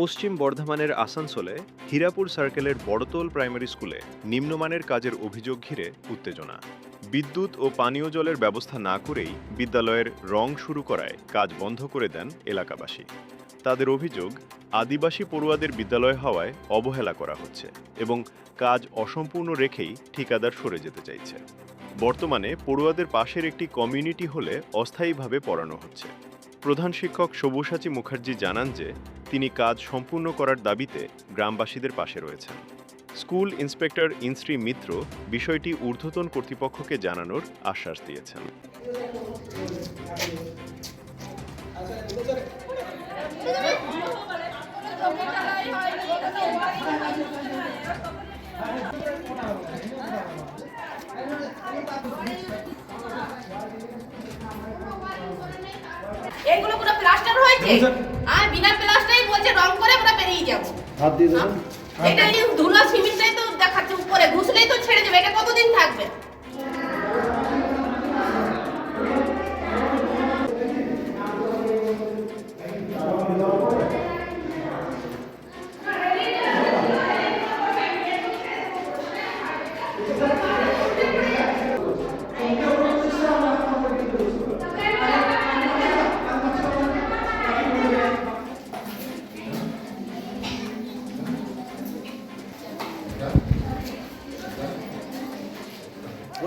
পশ্চিম বর্ধমানের আসানসোলে হীরাপুর সার্কেলের বড়তোল প্রাইমারি স্কুলে নিম্নমানের কাজের অভিযোগ ঘিরে উত্তেজনা। বিদ্যুৎ ও পানীয় জলের ব্যবস্থা না করেই বিদ্যালয়ের রং শুরু করায় কাজ বন্ধ করে দেন এলাকাবাসী। তাদের অভিযোগ, আদিবাসী পড়ুয়াদের বিদ্যালয় হওয়ায় অবহেলা করা হচ্ছে এবং কাজ অসম্পূর্ণ রেখেই ঠিকাদার সরে যেতে চাইছে। বর্তমানে পড়ুয়াদের পাশের একটি কমিউনিটি হলে অস্থায়ীভাবে পড়ানো হচ্ছে। প্রধান শিক্ষক সব্যসাচী মুখার্জি জানান যে, তিনি কাজ সম্পূর্ণ করার দাবিতে গ্রামবাসীদের পাশে রয়েছেন। স্কুল ইন্সপেক্টর ইনশ্রী মিত্র বিষয়টি ঊর্ধ্বতন কর্তৃপক্ষকে জানানোর আশ্বাস দিয়েছেন। এগুলো পুরো প্লাস্টার হয়েছে? আর বিনা প্লাস্টারই বলছে রং করে আমরা বেরিয়ে যাব। হাত দিয়ে দেবেন এটা ধুলো সিমেন্টটাই তো দেখাচ্ছে উপরে ঘুষলেই তো ছেড়ে যাবে এটা কতদিন থাকবে?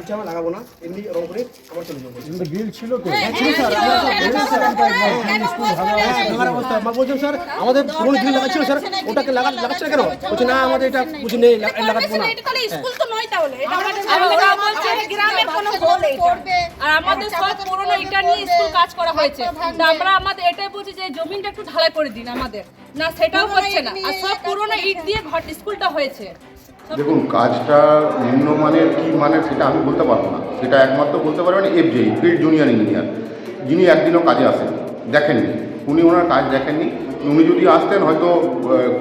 বলছি আমরা লাগাবো না এমনি রং করে আবার চলে যাব কিন্তু বিল ছিল তো হ্যাঁ, বলছেন স্যার আমাদের পুরনো জিনিস লাগাচ্ছিল স্যার ওটাকে লাগা লাগাচ্ছে না কেন বলছে না আমাদের এটা বুঝি নেই লাগাবো না এটা তাহলে স্কুল তো নয় তাহলে এটা আমাদের সব পুরনো ইটা নিয়ে স্কুল কাজ করা হয়েছে তা আমরা আমাদের এটাই বলছি যে জমিটা একটু ঢালাই করে দিন আমাদের না সেটাও হচ্ছে না আর সব পুরনো ইট দিয়ে ঘর স্কুলটা হয়েছে দেখুন, কাজটা নিম্নমানের কি মানের সেটা আমি বলতে পারব না। সেটা একমাত্র বলতে পারবেন এফজেই ফিল্ড জুনিয়র ইঞ্জিনিয়ার যিনি একদিনও কাজে আসেন, দেখেননি। উনি ওনার কাজ দেখেননি। উনি যদি আসতেন, হয়তো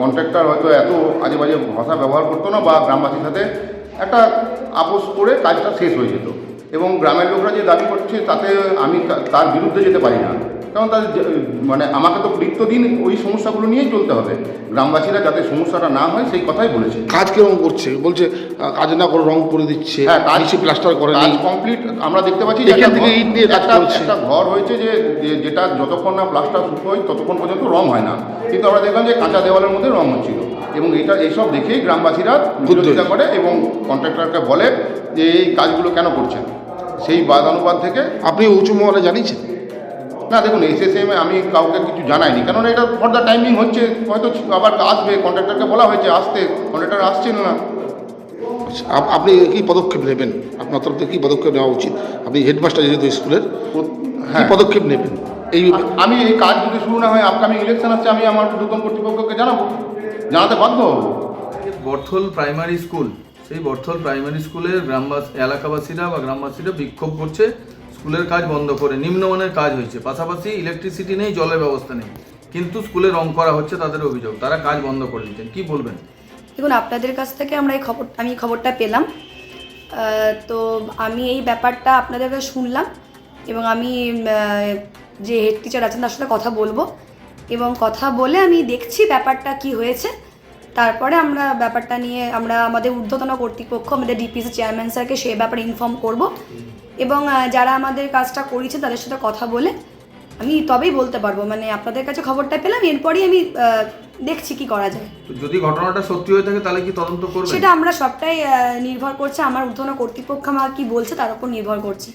কন্ট্রাক্টর হয়তো এত আজে বাজে ভাষা ব্যবহার করতো না বা গ্রামবাসীর সাথে একটা আপোষ করে কাজটা শেষ হয়ে যেত। এবং গ্রামের লোকরা যে দাবি করছে, তাতে আমি তার বিরুদ্ধে যেতে পারি না। কারণ তাদের মানে আমাকে তো নিত্যদিন ওই সমস্যাগুলো নিয়েই চলতে হবে। গ্রামবাসীরা যাতে সমস্যাটা না হয় সেই কথাই বলেছে। কাজ কীরকম করছে? বলছে কাজ না করে রং করে দিচ্ছে হ্যাঁ কাজ প্লাস্টার করে কাজ কমপ্লিট আমরা দেখতে পাচ্ছি এখান থেকে ঘর- ইট কাজ একটা- করছে। একটা ঘর হয়েছে যে যেটা যতক্ষণ না প্লাস্টার শুরু হয় ততক্ষণ পর্যন্ত রং হয় না। কিন্তু আমরা দেখলাম যে কাঁচা দেওয়ালের মধ্যে রং হচ্ছিল। এবং এটা এইসব দেখেই গ্রামবাসীরা বিরোধিতা করে এবং কন্ট্রাক্টরকে বলে যে এই কাজগুলো কেন করছেন? সেই বাদ অনুপাত থেকে আপনি উঁচু মহলে জানিয়েছেন? না দেখুন এসএসএম আমি কাউকে কিছু জানাইনি কারণ এটা ফর দ্য টাইমিং হচ্ছে হয়তো আবার আসবে কন্ট্রাক্টরকে বলা হয়েছে আসতে কন্ট্রাক্টর আসছেন না। আপনি কি পদক্ষেপ নেবেন? আপনার তরফ থেকে কী পদক্ষেপ নেওয়া উচিত? আপনি হেডমাস্টার যেহেতু স্কুলের হ্যাঁ। পদক্ষেপ নেবেন? এই আমি এই কাজ যদি শুরু না হয় আপকামিং ইলেকশন আসছে আমি আমার ঊর্ধ্বতন কর্তৃপক্ষকে জানাব। জানাতে বাধ্য হব। বর্থল প্রাইমারি স্কুল সেই বর্থল প্রাইমারি স্কুলের গ্রামবাস এলাকাবাসীরা বা গ্রামবাসীরা বিক্ষোভ করছে। স্কুলের কাজ বন্ধ করে নিম্নমানের কাজ হয়েছে। পাশাপাশি ইলেকট্রিসিটি নেই, জলের ব্যবস্থা নেই। কিন্তু স্কুলে রং করা হচ্ছে তাদের অভিযোগ। তারা কাজ বন্ধ করে দিচ্ছেন কি বলবেন? দেখুন, আপনাদের কাছ থেকে আমরা এই খবর আমি খবরটা পেলাম। তো আমি এই ব্যাপারটা আপনাদের কাছে শুনলাম এবং আমি যে হেড টিচার আছেন তার সাথে কথা বলব। এবং কথা বলে আমি দেখছি ব্যাপারটা কি হয়েছে। তারপরে আমরা ব্যাপারটা নিয়ে আমরা আমাদের ঊর্ধ্বতন কর্তৃপক্ষ, আমাদের ডিপিসি চেয়ারম্যান স্যারকে সে ব্যাপারে ইনফর্ম করব। এবং যারা আমাদের কাজটা করেছে তাদের সাথে কথা বলে আমি তবেই বলতে পারব। মানে আপনাদের কাছে খবরটা পেলাম এরপরই আমি দেখছি কি করা যায়। যদি ঘটনাটা সত্যি হয়ে থাকে তাহলে কি তদন্ত করবে সেটা আমরা সবটাই নির্ভর করছে আমার ঊর্ধ্বতন কর্তৃপক্ষ আমার কি বলছে তার উপর নির্ভর করছে।